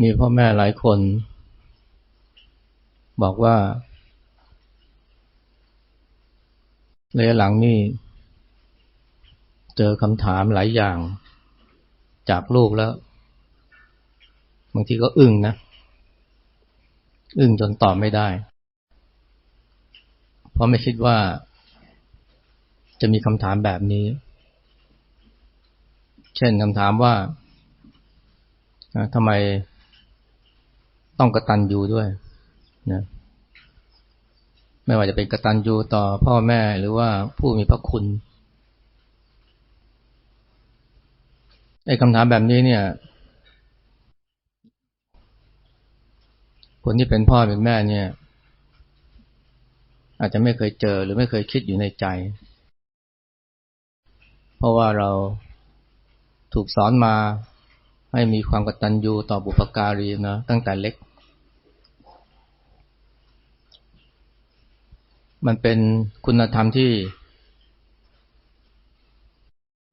มีพ่อแม่หลายคน บอกว่าระยะหลังนี่เจอคำถามหลายอย่างจากลูกแล้ว บางทีก็อึ้งนะ อึ้งจนตอบไม่ได้ เพราะไม่คิดว่า จะมีคำถามแบบนี้ เช่นคำถามว่าทำไม ต้องกระตันยูด้วยนะไม่ว่าจะเป็นกระตันยูต่อพ่อแม่หรือว่าผู้มีพระคุณไอ้คำถามแบบนี้เนี่ย คนที่เป็นพ่อเป็นแม่เนี่ย อาจจะไม่เคยเจอหรือไม่เคยคิดอยู่ในใจ เพราะว่าเราถูกสอนมาให้มีความกตัญญูต่อบุพการีนะตั้งแต่เล็ก มันเป็นคุณธรรมที่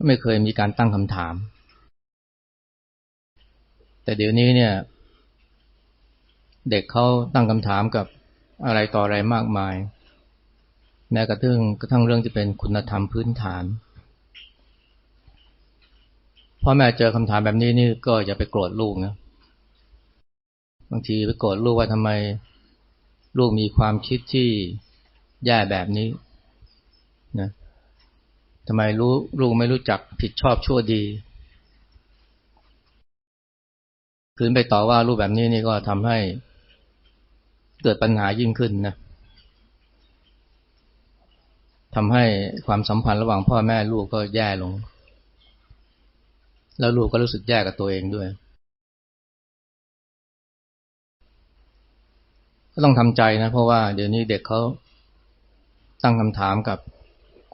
ไม่เคยมีการตั้งคำถาม แต่เดี๋ยวนี้เนี่ย เด็กเขาตั้งคำถามกับอะไรต่ออะไรมากมาย แม้กระทั่งกระทั่งเรื่องที่เป็นคุณธรรมพื้นฐานพ่อแม่เจอคำถามแบบนี้นี่ก็อย่าไปโกรธลูกนะบางทีไปโกรธลูกว่าทำไมลูกมีความคิดที่ แย่แบบนี้นะทำไมรู้ลูกไม่รู้จักผิดชอบชั่วดีคืนไปต่อว่าลูกแบบนี้นี่ก็ทำให้เกิดปัญหายิ่งขึ้นนะทำให้ความสัมพันธ์ระหว่างพ่อแม่ลูกก็แย่ลง แล้วลูกก็รู้สึกแย่กับตัวเองด้วย ก็ต้องทำใจนะ เพราะว่าเดี๋ยวนี้เด็กเขา ตั้งคำถามกับ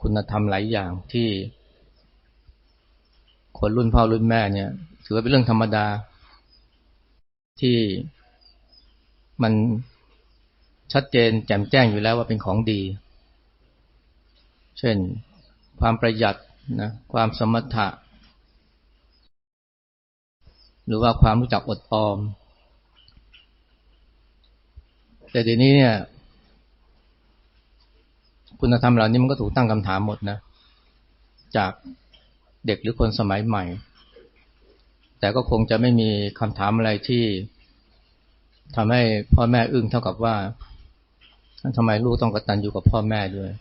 คุณธรรมหลายอย่างที่ คนรุ่นพ่อรุ่นแม่เนี่ย ถือว่าเป็นเรื่องธรรมดา ที่มันชัดเจนแจ่มแจ้งอยู่แล้วว่าเป็นของดี เช่น ความประหยัดนะความสมถะ หรือว่าความรู้จักอดออม แต่เดี๋ยวนี้เนี่ย คุณธรรมเหล่านี้มันก็ถูกตั้งคำถามหมดนะ จากเด็กหรือคนสมัยใหม่ แต่ก็คงจะไม่มีคำถามอะไรที่ทำให้พ่อแม่อึ้งเท่ากับว่าทำไมลูกต้องกตัญญูกับพ่อแม่ด้วย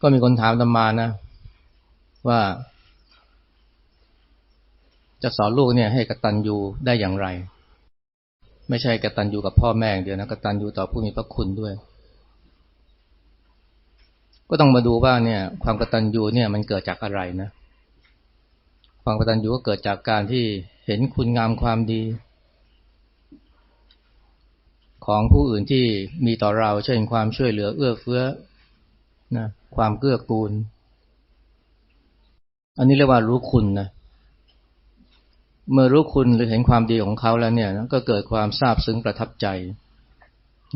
ก็มีคนถามตมานะ ว่า จะสอนลูกเนี่ย ให้กตัญญูได้อย่างไร ไม่ใช่กตัญญูกับพ่อแม่เดียวนะกตัญญูต่อผู้มีพระคุณด้วย ก็ต้องมาดูว่าเนี่ยความกตัญญูเนี่ยมันเกิดจากอะไรนะ ความกตัญญูก็เกิดจากการที่เห็นคุณงามความดี ของผู้อื่นที่มีต่อเราเช่นความช่วยเหลือเอื้อเฟื้อนะความเกื้อกูล อันนี้เรียกว่ารู้คุณนะเมื่อรู้คุณหรือเห็นความดีของเขาแล้วเนี่ยก็เกิดความซาบซึ้งประทับใจ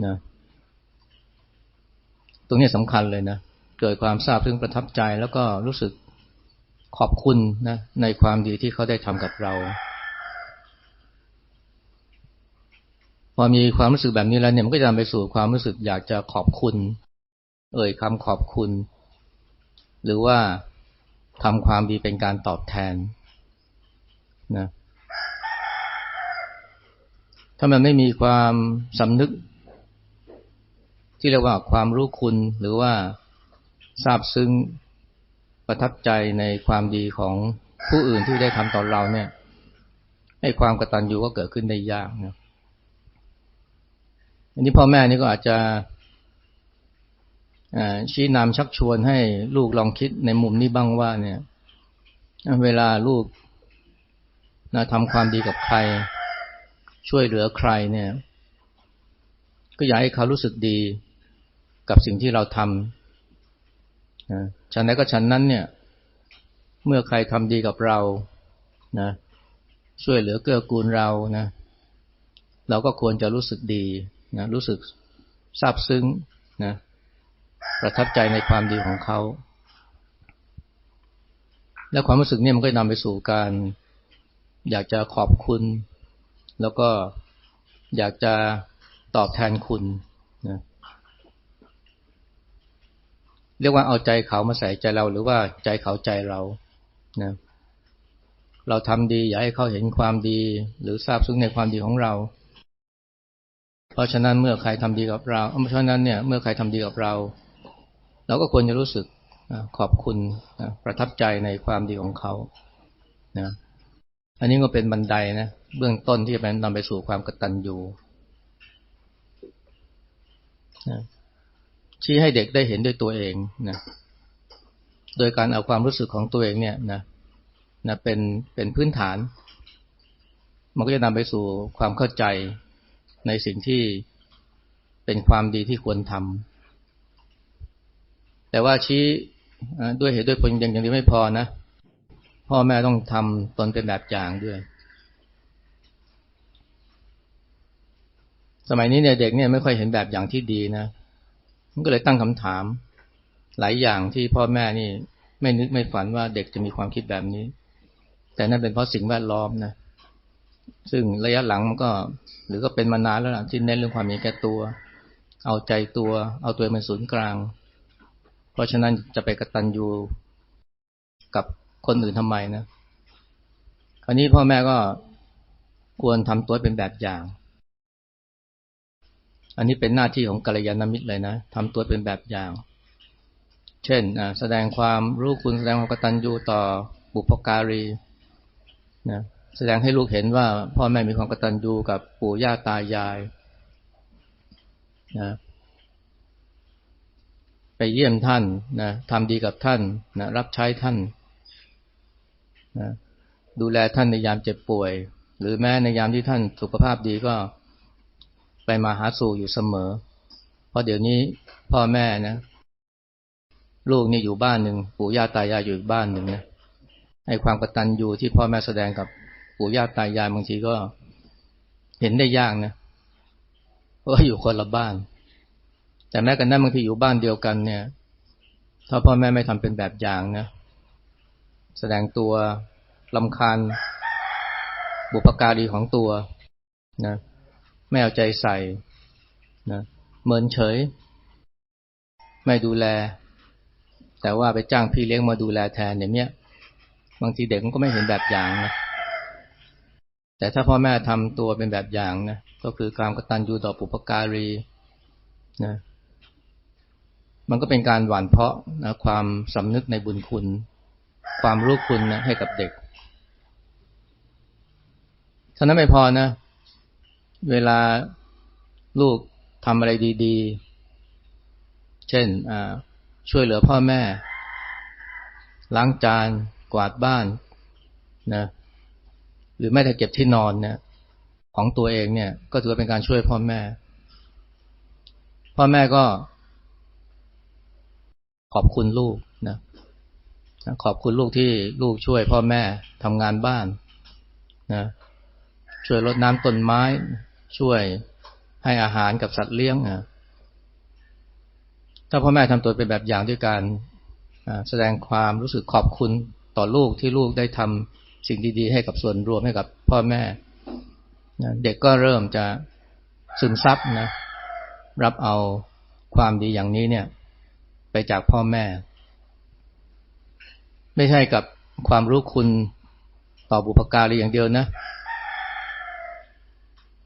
นะตรงนี้สำคัญเลยนะ เกิดความซาบซึ้งประทับใจแล้วก็รู้สึกขอบคุณนะในความดีที่เขาได้ทำกับเรา พอมีความรู้สึกแบบนี้แล้วเนี่ยมันก็จะนำไปสู่ความรู้สึกอยากจะขอบคุณ เอ่ยคำขอบคุณ หรือว่าทำความดีเป็นการตอบแทนนะถ้ามันไม่มีความสำนึก ที่เรียกว่าความรู้คุณหรือว่า ทราบซึ้งประทับใจในความดีของผู้อื่นที่ได้ทำต่อเราเนี่ยให้ความกตัญญูก็เกิดขึ้นได้ยากนะอันนี้พ่อแม่นี่ก็อาจจะชี้นำชักชวนให้ลูกลองคิดในมุมนี้บ้างว่า เนี่ย เวลาลูกนะทำความดีกับใคร ช่วยเหลือใครเนี่ย ก็อยากให้เขารู้สึกดีกับสิ่งที่เราทำ นะฉันนั้นก็ฉันนั้นเนี่ย เมื่อใครทำดีกับเรานะช่วยเหลือเกื้อกูลเรานะเราก็ควรจะรู้สึกดีนะรู้สึกซาบซึ้งนะประทับใจในความดีของเขา และความรู้สึกเนี่ยมันก็นำไปสู่การ อยากจะขอบคุณ แล้วก็อยากจะตอบแทนคุณนะ เรียกว่าเอาใจเขามาใส่ใจเราหรือว่าใจเขาใจเรานะเราทำดีอยากให้เขาเห็นความดี หรือทราบซึ้งในความดีของเรา เพราะฉะนั้นเมื่อใครทำดีกับเราเพราะฉะนั้นเนี่ยเมื่อใครทำดีกับเรา เราก็ควรจะรู้สึกขอบคุณประทับใจในความดีของเขานะอันนี้ก็เป็นบันไดนะเบื้องต้นที่จะนำไปสู่ความกตัญญูนะ ชี้ให้เด็กได้เห็นด้วยตัวเองนะโดยการเอาความรู้สึกของตัวเองเนี่ยนะนะเป็นเป็นพื้นฐาน มันก็จะนำไปสู่ความเข้าใจในสิ่งที่เป็นความดีที่ควรทำแต่ว่าชี้ด้วยเหตุด้วยผลอย่างอย่างนี้ไม่พอนะ พ่อแม่ต้องทำตนเป็นแบบอย่างด้วย สมัยนี้เนี่ยเด็กเนี่ยไม่ค่อยเห็นแบบอย่างที่ดีนะ มันก็เลยตั้งคำถาม หลายอย่างที่พ่อแม่นี่ ไม่นึกไม่ฝันว่าเด็กจะมีความคิดแบบนี้ แต่นั่นเป็นเพราะสิ่งแวดล้อมนะ ซึ่งระยะหลังมันก็ หรือก็เป็นมานานแล้วล่ะที่เน้นเรื่องความมีแก่ตัว เอาใจตัว เอาตัวเป็นศูนย์กลาง เพราะฉะนั้นจะไปกระตันยูกับคนอื่นทำไมนะคราวนี้พ่อแม่ก็ควรทำตัวเป็นแบบอย่าง อันนี้เป็นหน้าที่ของกัลยาณมิตรเลยนะทำตัวเป็นแบบอย่าง เช่นแสดงความรู้คุณแสดงความกตัญญูต่อบุพการีนะแสดงให้ลูกเห็นว่าพ่อแม่มีความกตัญญูกับปู่ย่าตายายนะไปเยี่ยมท่านนะทำดีกับท่านนะรับใช้ท่านนะดูแลท่านในยามเจ็บป่วย หรือแม้ในยามที่ท่านสุขภาพดีก็ ไปมาหาสู่อยู่เสมอ เพราะเดี๋ยวนี้พ่อแม่นะ ลูกนี่อยู่บ้านหนึ่งปู่ย่าตายายอยู่บ้านหนึ่งนะให้ความกตัญญูที่พ่อแม่แสดงกับปู่ย่าตายายบางทีก็เห็นได้ยากนะเพราะอยู่คนละบ้าน แต่แม้กันนั้นบางทีอยู่บ้านเดียวกันเนี่ย ถ้าพ่อแม่ไม่ทำเป็นแบบอย่างนะแสดงตัวลำคาญบุปการีของตัวนะ ไม่เอาใจใส่นะเมินเฉย ไม่ดูแล แต่ว่าไปจ้างพี่เลี้ยงมาดูแลแทนอย่างเนี้ยบางทีเด็กมันก็ไม่เห็นแบบอย่างนะแต่ถ้าพ่อแม่ทำตัวเป็นแบบอย่างนะก็คือการกตัญญูต่อปุพการีนะมันก็เป็นการหว่านเพาะนะความสำนึกในบุญคุณ ความรู้คุณนะให้กับเด็กเท่านั้นไม่พอนะ เวลาลูกทำอะไรดี ๆ เช่นช่วยเหลือพ่อแม่ ล้างจานกวาดบ้านนะหรือแม้แต่เก็บที่นอนเนี่ยของตัวเองเนี่ย ก็ถือเป็นการช่วยพ่อแม่ พ่อแม่ก็ ขอบคุณลูกนะขอบคุณลูกที่ลูกช่วยพ่อแม่ทำงานบ้านนะช่วยรดน้ำต้นไม้ ช่วยให้อาหารกับสัตว์เลี้ยงอะถ้าพ่อแม่ทำตัวเป็นแบบอย่างด้วยการแสดงความรู้สึกขอบคุณต่อลูกที่ลูกได้ทำสิ่งดีๆ ให้กับส่วนรวมให้กับพ่อแม่เด็กก็เริ่มจะซึมซับนะ รับเอาความดีอย่างนี้เนี่ย ไปจากพ่อแม่ ไม่ใช่กับความรู้คุณต่อบุพการีอย่างเดียวนะ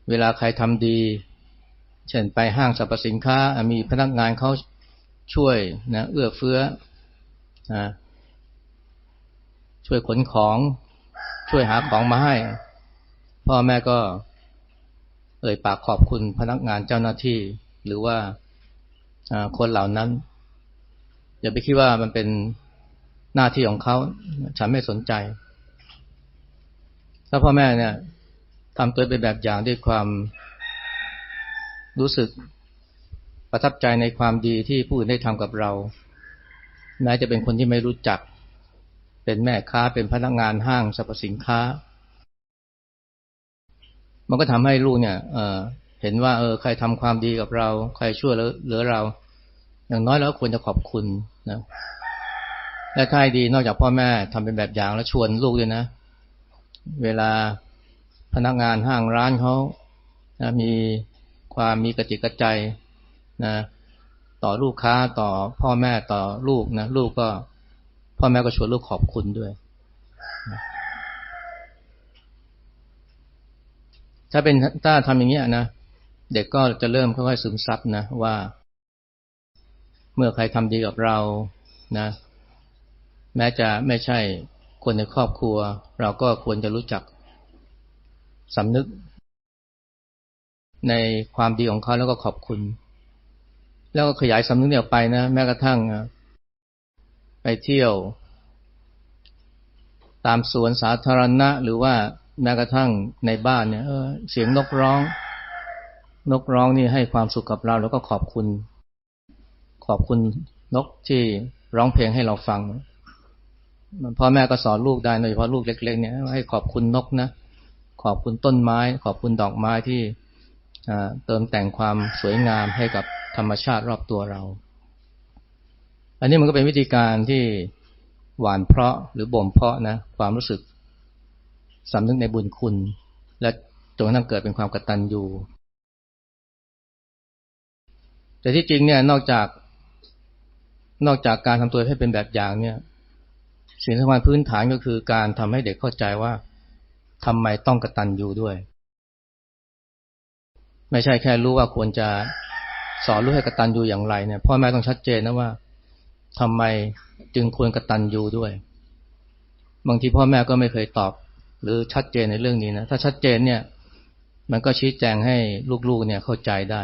เวลาใครทำดี เช่นไปห้างสรรพสินค้า มีพนักงานเขาช่วยนะเอื้อเฟื้อนะช่วยขนของช่วยหาของมาให้ พ่อแม่ก็เอ่ยปากขอบคุณพนักงานเจ้าหน้าที่ หรือว่าคนเหล่านั้น อย่าไปคิดว่ามันเป็นหน้าที่ของเขา ฉันไม่สนใจ ถ้าพ่อแม่เนี่ย ทำตัวเป็นแบบอย่างด้วยความรู้สึกประทับใจในความดีที่ผู้อื่นได้ทำกับเราแม้จะเป็นคนที่ไม่รู้จัก เป็นแม่ค้าเป็นพนักงานห้างสรรพสินค้า มันก็ทำให้ลูกเนี่ยเเห็นว่าเออใครทำความดีกับเรา ใครช่วยเหลือเรา อย่างน้อยแล้วควรจะขอบคุณนะและถ้าดีนอกจากพ่อแม่ทำเป็นแบบอย่างแล้วชวนลูกด้วยนะ เวลา นักงานห้างร้านเขานะมีความมีกระจิกกระใจนะต่อลูกค้าต่อพ่อแม่ต่อลูกนะลูกก็ พ่อแม่ก็ชวนลูกขอบคุณด้วย ถ้าเป็นถ้าทำอย่างนี้นะเด็กก็จะเริ่มค่อยๆซึมซับนะว่า เมื่อใครทำดีกับเรานะ แม้จะไม่ใช่คนในครอบครัว เราก็ควรจะรู้จัก สำนึก ในความดีของเขาแล้วก็ขอบคุณ แล้วก็ขยายสำนึกเนี่ยไปนะ แม้กระทั่งไปเที่ยว ตามสวนสาธารณะ หรือว่าแม้กระทั่งในบ้านเนี่ยเออเสียงนกร้อง นกร้องนี่ให้ความสุขกับเรา แล้วก็ขอบคุณ ขอบคุณนกที่ร้องเพลงให้เราฟังพ่อแม่ก็สอนลูกได้โดยเฉพาะลูกเล็กๆเนี่ยให้ขอบคุณนกนะ ขอบคุณต้นไม้ ขอบคุณดอกไม้ที่เติมแต่งความสวยงามให้กับธรรมชาติรอบตัวเรา อันนี้มันก็เป็นวิธีการที่หวานเพาะหรือบ่มเพาะนะความรู้สึกสำนึกในบุญคุณ และจนกระทั่งเกิดเป็นความกตัญญูแต่ที่จริงเนี่ยนอกจากนอกจากการทำตัวให้เป็นแบบอย่างเนี่ยสิ่งสำคัญพื้นฐานก็คือการทำให้เด็กเข้าใจว่า ทำไมต้องกระตันอยู่ด้วย ไม่ใช่แค่รู้ว่าควรจะสอนลูกให้กระตันอยู่อย่างไรเนี่ยพ่อแม่ต้องชัดเจนนะว่าทำไมจึงควรกระตันอยู่ด้วย บางทีพ่อแม่ก็ไม่เคยตอบ หรือชัดเจนในเรื่องนี้นะถ้าชัดเจนเนี่ย มันก็ชี้แจงให้ลูกๆเนี่ยเข้าใจได้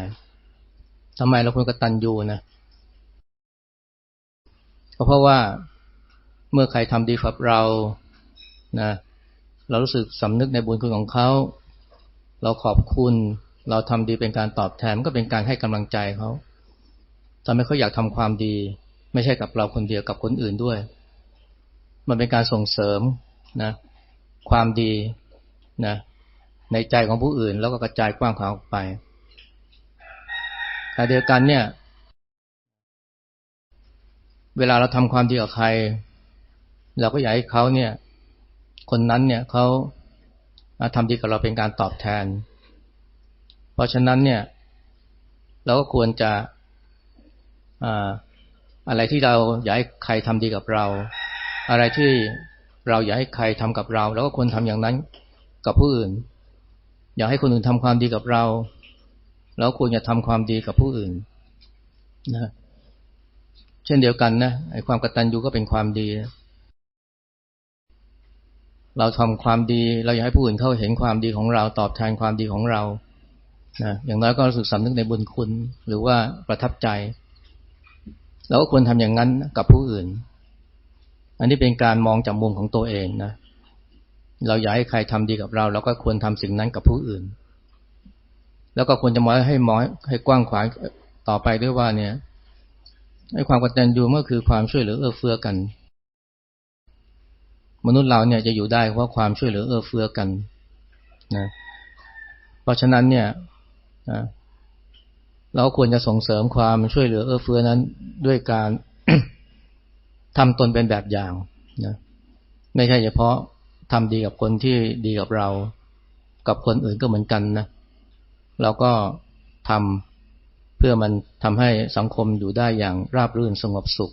ทำไมเราควรกระตันอยู่นะก็เพราะว่าเมื่อใครทำดีกับเรานะ เรารู้สึกสำนึกในบุญคุณของเขา เราขอบคุณ เราทำดีเป็นการตอบแทนก็เป็นการให้กำลังใจเขาทำให้เขาอยากทำความดี ไม่ใช่กับเราคนเดียวกับคนอื่นด้วย มันเป็นการส่งเสริมนะ ความดีนะในใจของผู้อื่นแล้วก็กระจายกว้างขวางออกไปแต่เดียวกันเนี่ย เวลาเราทำความดีกับใคร เราก็อยากให้เขาเนี่ย คนนั้นเนี่ยเขาทำดีกับเราเป็นการตอบแทน เพราะฉะนั้นเนี่ย เราก็ควรจะอะไรที่เราอยากให้ใครทำดีกับเรา อะไรที่เราอยากให้ใครทำกับเราเราก็ควรทำอย่างนั้นกับผู้อื่น อยากให้คนอื่นทำความดีกับเรา เราควรจะทำความดีกับผู้อื่นนะเช่นเดียวกันนะไอ้ความกตัญญูก็เป็นความดีนะ เราทำความดี เราอยากให้ผู้อื่นเขาเห็นความดีของเราตอบแทนความดีของเรานะอย่างน้อยก็รู้สึกสำนึกในบุญคุณ หรือว่าประทับใจ เราก็ควรทำอย่างนั้นกับผู้อื่น อันนี้เป็นการมองจากมุมของตัวเองนะ เราอยากให้ใครทำดีกับเรา เราก็ควรทำสิ่งนั้นกับผู้อื่น แล้วก็ควรจะมองให้มองให้กว้างขวางต่อไปด้วยว่าเนี่ยให้ความกตัญญูเมื่อคือความช่วยเหลือเอื้อเฟื้อกัน มนุษย์เราเนี่ยจะอยู่ได้เพราะความช่วยเหลือเอื้อเฟื้อกันนะเพราะฉะนั้นเนี่ยนะเราควรจะส่งเสริมความช่วยเหลือเอื้อเฟื้อนั้นด้วยการทำตนเป็นแบบอย่างนะไม่ใช่เฉพาะทำดีกับคนที่ดีกับเรา กับคนอื่นก็เหมือนกันนะเราก็ทำเพื่อมันทำให้สังคมอยู่ได้อย่างราบรื่นสงบสุข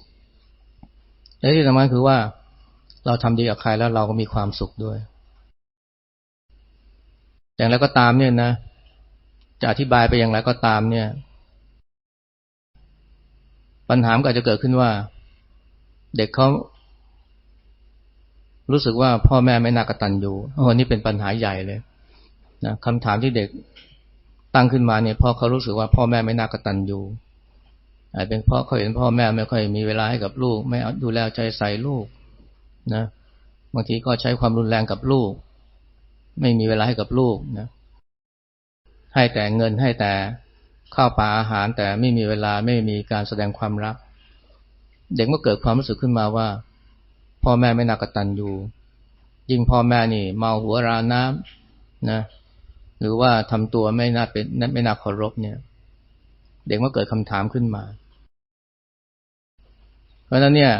และที่สำคัญคือว่า เราทำดีกับใครแล้วเราก็มีความสุขด้วย อย่างไรก็ตามเนี่ยนะ จะอธิบายไปอย่างไรก็ตามเนี่ย ปัญหาก็อาจจะเกิดขึ้นว่า เด็กเขารู้สึกว่าพ่อแม่ไม่น่ากตัญญูโอ้นี่เป็นปัญหาใหญ่เลยนะคำถามที่เด็กตั้งขึ้นมาเนี่ยพ่อเขารู้สึกว่าพ่อแม่ไม่น่ากตัญญูอาจเป็นเพราะเขาเห็นพ่อแม่ไม่ค่อยมีเวลาให้กับลูก ไม่ดูแลใจใส่ลูก นะบางทีก็ใช้ความรุนแรงกับลูก ไม่มีเวลาให้กับลูกนะให้แต่เงินให้แต่ข้าวปลาอาหาร แต่ไม่มีเวลาไม่มีการแสดงความรัก เด็กก็เกิดความรู้สึกขึ้นมาว่า พ่อแม่ไม่นักตันอยู่ยิ่งพ่อแม่นี่ เมาหัวราน้ำนะ หรือว่าทำตัวไม่น่าเป็นไม่น่าเคารพเนี่ย เด็กก็เกิดคำถามขึ้นมา เพราะฉะนั้นเนี่ย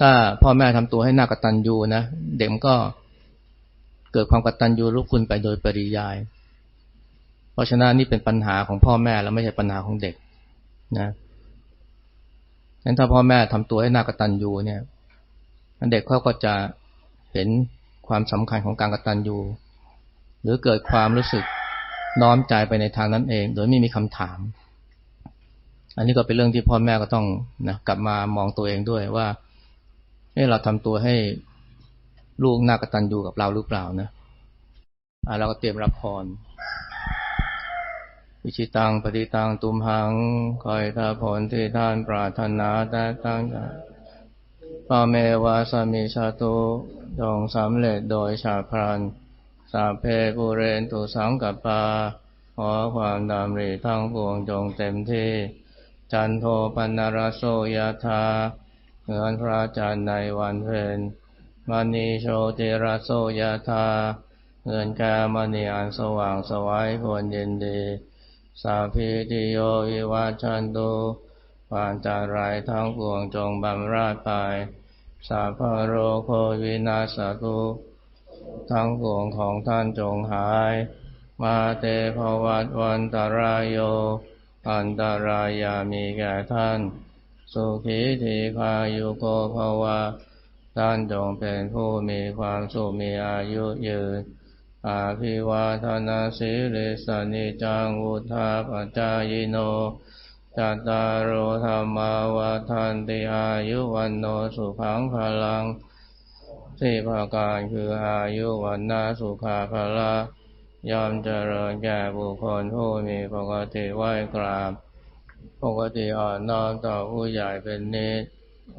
ถ้าพ่อแม่ทำตัวให้น่ากตัญญูนะเด็กมันก็เกิดความกตัญญูรู้คุณไปโดยปริยาย เพราะฉะนั้นนี่เป็นปัญหาของพ่อแม่แล้วไม่ใช่ปัญหาของเด็กนะงั้นถ้าพ่อแม่ทำตัวให้น่ากตัญญูเนี่ยเด็กเขาก็จะเห็นความสำคัญของการกตัญญูหรือเกิดความรู้สึกน้อมใจไปในทางนั้นเอง โดยไม่มีคำถาม อันนี้ก็เป็นเรื่องที่พ่อแม่ก็ต้องนะกลับมามองตัวเองด้วยว่า ให้เราทำตัวให้ลูกน่ากตัญญูกับเราหรือเปล่านะอ่าเราก็เตรียมรับพรวิชิตังปฏิตังตุมหังคอยทาผลที่ท่านปรารถนาแต่ตั้งใจปาเมวาสามิชาตุจงสำเร็จโดยชาพรันสาเพปุเรนตุสังกัปปา ขอความดำริทั้งปวงจงเต็มที่ จันโทปันนรโสยธา เหมือนพระจันทร์ในวันเพ็ญมณีโชติรโสยธาเงินแกมณีอันสว่างสวัยควรเย็นดี สาพีติโยวิวัชันตุวานจารายทั้งปวงจงบำราดไป สาพโรโควินาสตุทั้งปวงของท่านจงหาย มาเตภวัตวันตรายโย อันตรายามีแก่ท่าน สุขีทีคายุโกภาวะท่านจงเป็นผู้มีความสุขมีอายุยืน อาภิวาทนาสิริสนิจังวุธาปจายโนจัตตารโธรรมาวาทันติอายุวันโนสุขังพลังสี่ประการคืออายุวันนาสุขาภละยอมเจริญแก่บุคคลผู้มีปกติไหวกราบ ปกติอ่อนน้อมต่อผู้ใหญ่เป็นนิส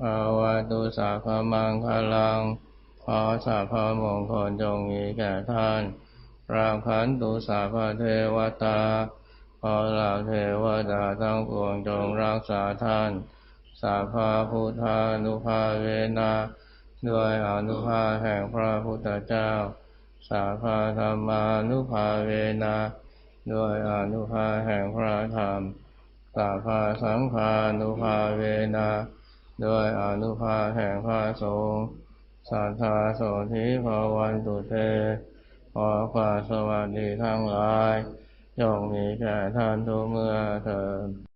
อาวาตุสาพมังคลัง ขอสาพมงคลจงมีแก่ท่านรามขันตุสาพเทวตา ขอเหล่าเทวดาทั้งปวงจงรักษาท่าน สาพาพุทธานุภาเวนาด้วยอนุภาแห่งพระพุทธเจ้า สาภาธรรมานุภาเวนะด้วยอนุภาแห่งพระธรรม สาพาสังฆานุภาเวนะด้วยอนุภาแห่งพระสงฆ์สัทธาโสธิภาวันตุเตขอความสวัสดีทั้งหลายจงมีแก่ท่านทุกเมื่อเถิด